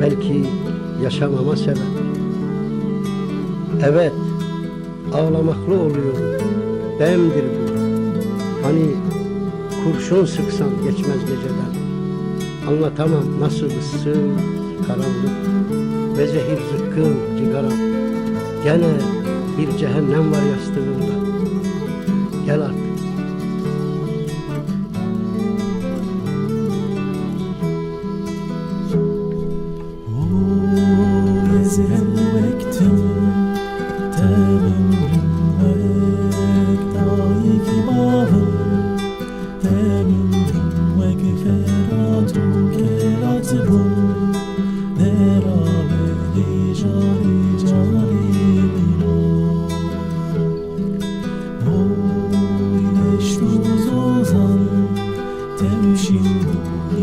belki yaşamama sebep. Evet, ağlamaklı oluyorum, demdir bu. Hani kurşun sıksan geçmez geceden. Anlatamam nasıl ıssız, karanlık ve zehir zıkkım cigaram. Gene bir cehennem var yastığımda. زي هالوقت تاب من وقت ضايق بابا تاب من وقت خيرات وكيلات بوم نرى بلي جاري جاري Tevşin bu